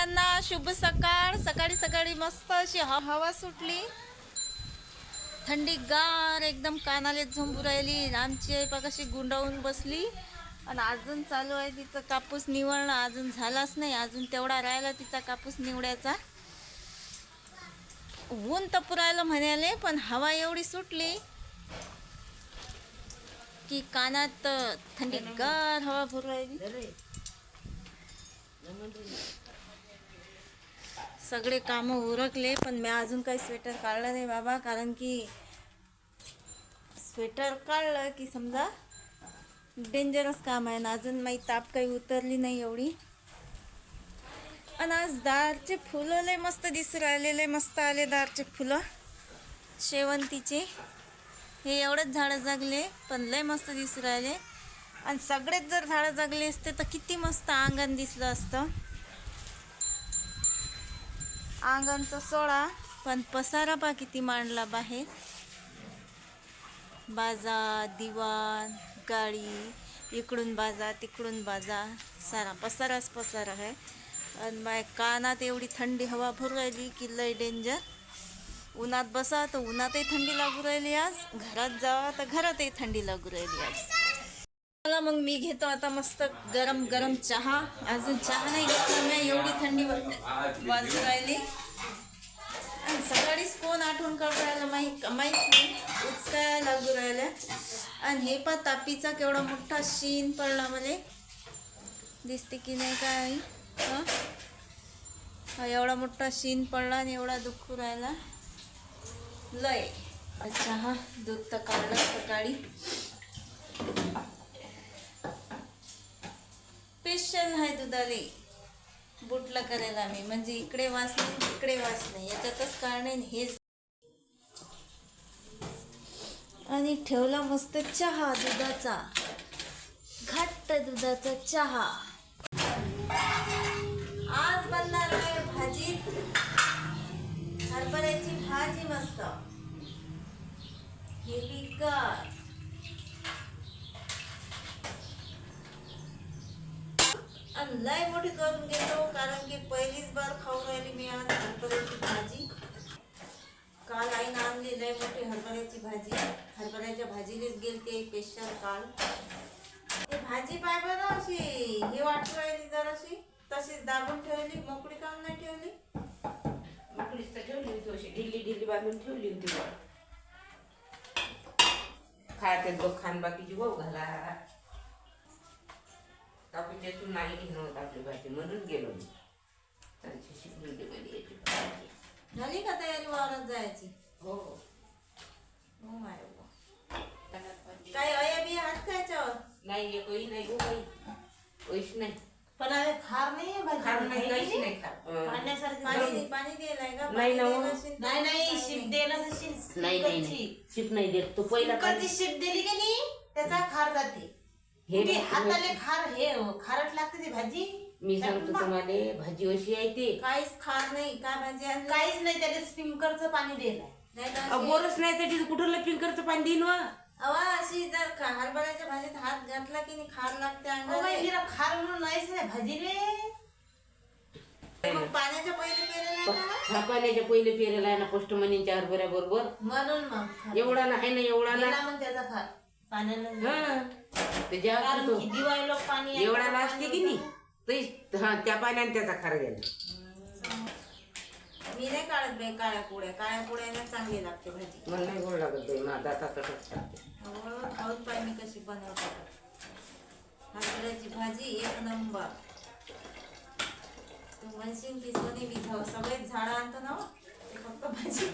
सगळ्यांना शुभ सकाळ. सकाळी सकाळी मस्त अशी हवा हवा सुटली. थंडी गार एकदम कानाले झंबू राहिली. आमची आई पाक गुंडावून बसली. आणि अजून चालू आहे तिचं कापूस निवडणं अजून झालाच नाही. अजून तेवढा राहिला तिचा कापूस निवडायचा ऊन तर पुरायला म्हणाले पण हवा एवढी सुटली की कानात थंडी गार हवा भरू राहिली. सगळे कामं उरकले पण मी अजून काही स्वेटर काढलं नाही बाबा. कारण की स्वेटर काढलं की समजा डेंजरस काम आहे ना. अजून माझी ताप काही उतरली नाही एवढी. आणि आज दारचे फुलं लय मस्त दिसू राहिलेले मस्त आले दारचे फुलं. शेवंतीचे. हे एवढंच झाडं जगले पण लय मस्त दिसू राहिले. आणि सगळेच जर झाडं जगले असते तर किती मस्त अंगण दिसलं असतं. अंगणचा सोळा. पण पसारा पा किती मांडला बाहेर बाजा दिवाण गाडी इकडून बाजा तिकडून बाजा. सारा पसाराच पसारा आहे. आणि बाय कानात एवढी थंडी हवा भरू राहिली की लय डेंजर उन्हात बसा तर उन्हातही थंडी लागू राहिली आज. घरात जावा तर घरातही थंडी लागू राहिली आज. मला मग मी घेतो आता मस्त गरम गरम चहा. अजून चहा नाही घेतला मी एवढी थंडी वाजू राहिली. आणि सकाळीच कोण आठवण काढून राहिलं माहीत माहीत नाही उचकाय लागू राहिल्या. आणि हे पा तापीचा केवढा मोठा शीन पडला मला. दिसते की नाही काय एवढा मोठा शीन पडला आणि एवढा दुखू राहिला. लय. चहा दूध तर काढलं सकाळी. स्पेशल आहे दुधाले. बुटला करायला आम्ही. म्हणजे इकडे वास नाही तिकडे वास नाही. याच्यातच कारण आणि हेच. आणि ठेवला मस्त चहा दुधाचा. घट्ट दुधाचा चहा. आज बनणार आहे भाजी. हरभऱ्याची भाजी मस्त. हेलिकर आणि लय मोठी करून घेतो कारण की पहिलीच बार मी आज हरभऱ्याची भाजी. काल आईनं आणली लय मोठी हरभऱ्याची भाजी. हरभऱ्याच्या भाजीनेच गेलते स्पेशल काल. भाजी पाय बरं अशी हे वाटू राहिली जराशी. तशीच दाबून ठेवली मोकळी काम नाही ठेवली? मोकळीच तर ठेवली होती अशी. ढिल्ली ढिल्ली बांधून ठेवली होती खायचे दोघ खान बाकीची भाऊ घाला. कापून नाही घेणं होत आपली भाजी. म्हणून गेलो मी. झाली का तयारी वावरात जायची? हो. हो माय काय अया बी हात खायच्यावर नाही वही नाही वहीच नाही पण अरे खार नाही आहे भाजी. खार नाही आहे काहीच की नाही खात. अं, पाण्यासारखं पाणी पाणी दिलंय का? नाही ना हो. दिलं नाही नाही शिप नाही. द्यायला तशी नाही नाही शिप नाही देत. तो पहिला कुकरची शिप दिली की नाही? त्याचा खार जाते. हे हाताले खार हे खारट लागते ती भाजी. मी सांगतो तुम्हाला भाजी अशी आहे ते. काहीच खार नाही काय भाजी आणली? काहीच नाही त्याला स्प्रिंकरचं पाणी दिलंय नाही तर अशी- बोरच नाही त्याची कुठलं पिंकरचं पाणी देईन वा? अवा अशी जर खा- हरभऱ्याच्या भाजीत हात घातला की नाही खार लागते अहो बाई, अंगाला तिला खार म्हणून नाहीच नाही भाजी रे मग पाण्याच्या पहिले पेरेल आहे का हा पाण्याच्या पहिले पेरेला आहे ना पोस्टमनीच्या हरभऱ्या बरोबर. म्हणून मग खार. एवढा नाही ना एवढा ना गेला मग त्याचा खार. पाण्यानं हा कारण की दिवाळी लोक पाणी एवढा असते की नाही? हा त्या पाण्याने त्याचा खार गेला. मी नाही काढत बाई काळ्या पोळ्या काळ्या पोळ्याला चांगली लागते भाजी. मला नाही गोड लागत बाई माझा तसंच खाऊन पाय मी कशी हरभऱ्याची भाजी एक नंबर. तू म्हणशील की सोनी मी जाऊ. सगळेच झाडं आणतो ना हो. ते फक्त भाजी.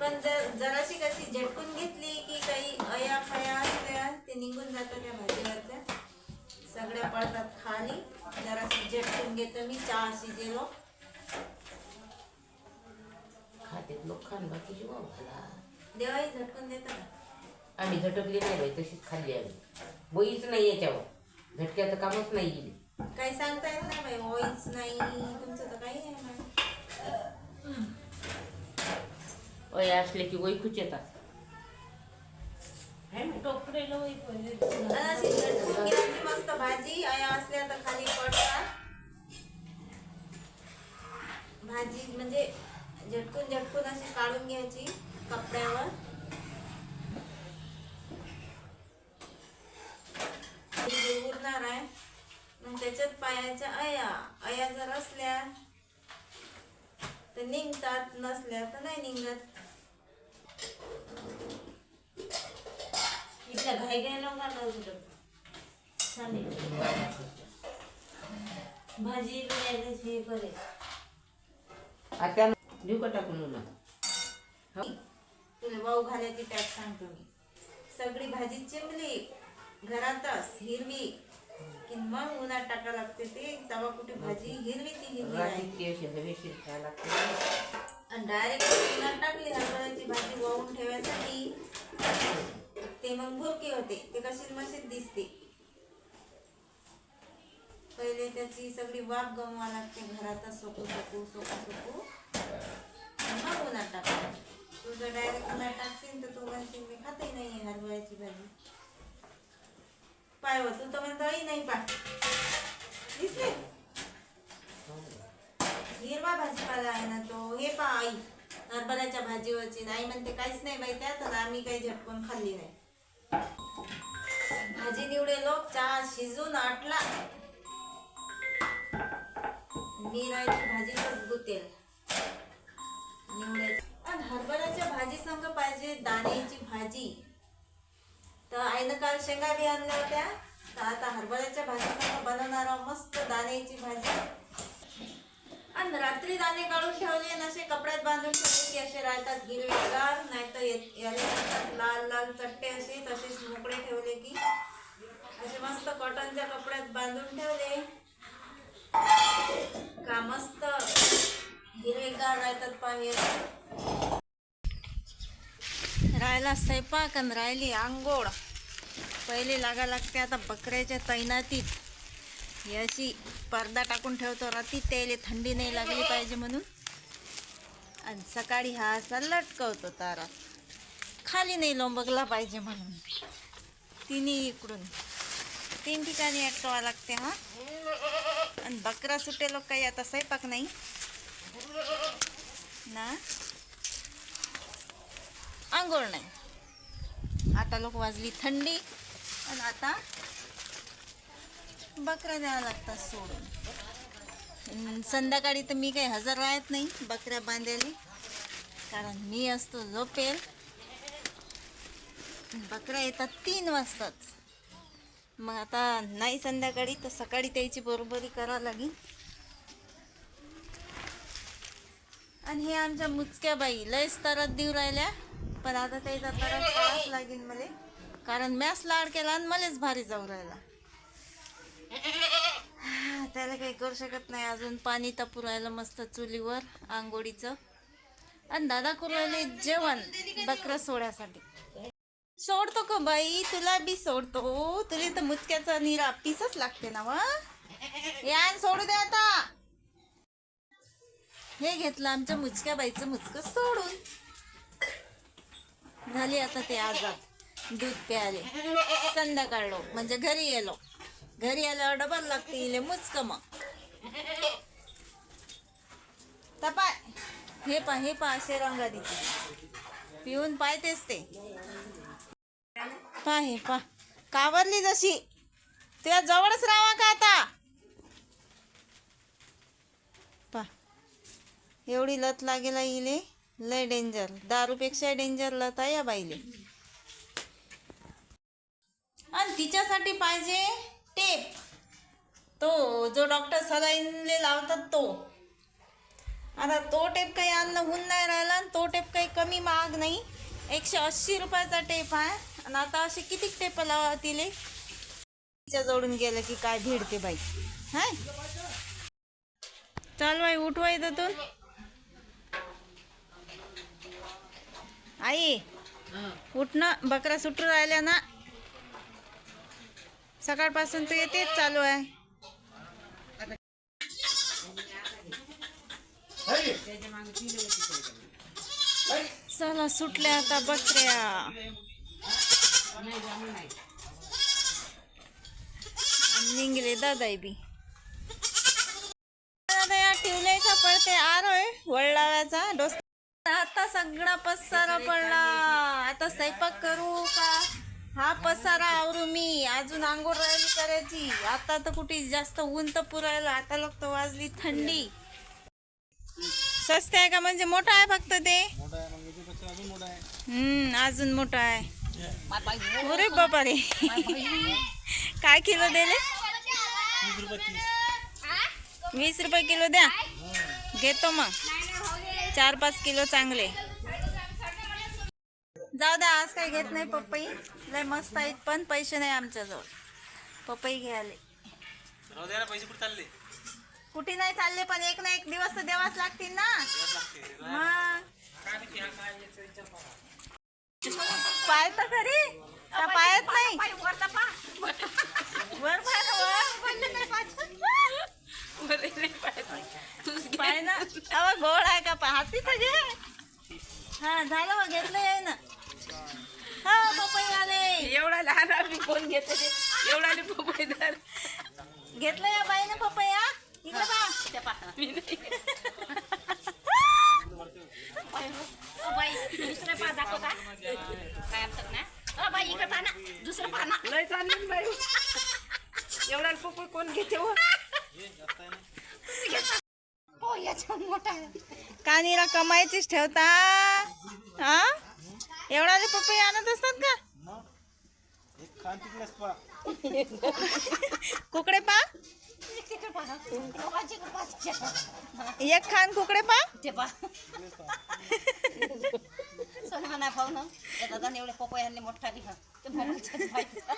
पण जर जराशी कशी झटकून घेतली की काही अया फया असल्या ते निघून जातं त्या भाजीवरच्या. सगळ्या पडतात खाली. जराशी झटकून घेतो मी चहा शिजेलो खाते लोक खान बाकीची भाऊ घाला देवाही झटकून देतं आम्ही झटकली नाही बाई तशीच खाल्ली आम्ही. बोईच नाही याच्यावर. झटक्याचं कामच नाही गेली. काही सांगता येत नाही बाई वॉइस नाही तुमचं तर काही नाही. वय असले की वैकूच येतात मस्त भाजी असल्या तर खाली पडतात. भाजी म्हणजे झटकून झटकून अशी काढून घ्यायची. कपड्यावर. उरणार आहे मग त्याच्यात पायाच्या अया अया जर असल्या तर निघतात नसल्या तर नाही निघत. इथल्या घाई घाई लोकांना छान आहे. भाजी बनायला हे करे आता देऊ का टाकून उन्हात? तुला वाऊ घालायची टॅग सांगतो मी. सगळी भाजी चिमली घरातच हिरवी. की मग उन्हात टाका लागते ते तवा कुठे भाजी हिरवी ती हिरवी आणि डायरेक्ट उन्हात टाकली हरभऱ्याची भाजी वाहून ठेवायसाठी. ते मग भुरकी होते. ते कशी मशीन दिसते. पहिले त्याची सगळी वाफ गमवा लागते. घरातच सोकू सोकू सोकू सोकू. मग उन्हात टाकतो तू जर डायरेक्ट उन्हात टाकशील तर तू म्हणशील मी खातही नाही हरभऱ्याची भाजी. पाय तू तर म्हणतोही नाही पाय दिसले? हिरवा भाजीपाला आहे ना तो. हे पा आई. हरभऱ्याच्या भाजीवरची. नाही म्हणते काहीच नाही बाई त्यात आम्ही काही झटकून खाल्ली नाही. भाजी निवडेलो चहा शिजून आटला. मी राहिली भाजीतच गुतेल निवडायची. आणि हरभऱ्याच्या भाजी संग पाहिजे दाण्याची भाजी. तर आईनं काल शेंगा बी आणल्या होत्या. तर आता हरभऱ्याच्या भाजी संग बनवणार मस्त दाण्याची भाजी. आणि रात्री दाणे काढून ठेवले आणि असे कपड्यात बांधून ठेवले की असे राहतात हिरवेगार नाही तर याला लाल लाल चट्टे असे तसेच मोकळे ठेवले की असे मस्त कॉटनच्या कपड्यात बांधून ठेवले. का मस्त हिरवेगार राहतात पाहिजे राहायला स्वयंपाक आणि राहिली आंघोळ. पहिले लागा लागते आता बकऱ्याच्या तैनातीत. याची पडदा टाकून ठेवतो रात्री त्याला थंडी नाही लागली पाहिजे म्हणून. आणि सकाळी हा असा लटकवतो तारा. खाली नाही लोंबगला पाहिजे म्हणून. तिन्ही इकडून. तीन ठिकाणी अटकावा लागते हा. आणि बकरा सुटेलो काही आता स्वयंपाक नाही. ना? आंघोळ नाही. आता लोक वाजली थंडी. आणि आता बकऱ्या द्यावं लागतात सोडून. संध्याकाळी तर मी काही हजर राहत नाही बकऱ्या बांधायला. कारण मी असतो झोपेल. बकऱ्या येतात तीन वाजताच. मग आता नाही संध्याकाळी तर सकाळी त्याची बरोबरी करावं लागेल. आणि हे आमच्या मुचक्या बाई लयच तरत देऊ राहिल्या. पण आता त्याचा तरच करावंच लागेल मला. कारण मॅच लाड केला आणि मलाच भारी जाऊ राहिला. त्याला काही करू शकत नाही. अजून पाणी तापू राहिलं मस्त चुलीवर आंघोळीचं. आणि दादा करू राहिले जेवण बकर सोड्यासाठी. सोडतो का बाई? तुला बी सोडतो. तुला तर मुचक्याचा निरा पीसच लागते ना वा. या सोडू दे आता. हे घेतलं आमच्या मुचक्या बाईचं मुचकं सोडून. झाली आता ते आजार दूध प्याले. संध्याकाळलो म्हणजे घरी येलो. घरी आल्यावर डबल लागते इले मुचक मग. तपाय हे पा हे पा असे देते. पिऊन पाहतेच ते. पा हे पा. कावरली जशी? तुझ्या जवळच राहा का आता? पा. एवढी लत लागेला इले लय डेंजर दारूपेक्षा डेंजर लत आहे या बाईले. आणि तिच्यासाठी पाहिजे टेप. तो जो डॉक्टर सलाईनले लावतात तो. आता तो टेप काही अन्न होऊन नाही राहिला आणि तो टेप काही कमी महाग नाही. एकशे ऐंशी रुपयाचा टेप आहे. आणि आता असे किती टेप लावा तिले तिच्या जोडून गेलं की काय भिडते बाई. हाय. चाल बाई उठवाय तिथून आई उठ ना. बकरा सुटू राहिल्या ना. सकाळपासून तर येतेच चालू आहे. चला सुटल्या आता बकऱ्या. निघले दादाई बी. आता या ठेवल्याचा पडते आरोय वळलाव्याचा. डोस आता सगळा पसारा पडला. आता स्वयंपाक करू का? हा पसारा आवरू मी. अजून आंघोळ राहिली करायची. आता तर कुठे जास्त ऊन तर पुरायला. आता लोक तर वाजली थंडी. स्वस्त आहे का? म्हणजे मोठा आहे फक्त ते? हम्म अजून मोठा आहे. अरे बापा रे. काय किलो दिले? वीस रुपये किलो. द्या. घेतो मग. चार पाच किलो चांगले. जाऊ द्या आज काही घेत नाही पपई लय मस्त आहेत पण पैसे नाही आमच्याजवळ. पपई घ्यायले. पैसे कुठे चालले? कुठे नाही चालले पण एक ना एक दिवस तर द्यावाच लागतील ना. मग. पाय तर खरी का पायच नाही? वर पाय ना, वर. पाय. ना. अवा गोड आहे का? पा हाती तर घे. हा झालं मग घेतलं आहे ना. हा पपई आले एवढा लहान आम्ही कोण घेते एवढा पपईदार घेतलं या बाईनं पपया इकडे पा मी नाही. दुसरं पा दाखवता? काय आमचं ना बाई इकडे पहा ना. दुसरं पहा ना. लय चाललं बाई. एवढा पपई कोण घेते हो? कानीला कमायचीच ठेवता. हा? एवढा पपई आणत असतात का एक खान तिकडेच पा कुकडे पा. एक खान कुकडे पा. ते पहा सोनं नाही पाहू ना. दादाने एवढे पपई यांनी मोठा मोबाईलच्या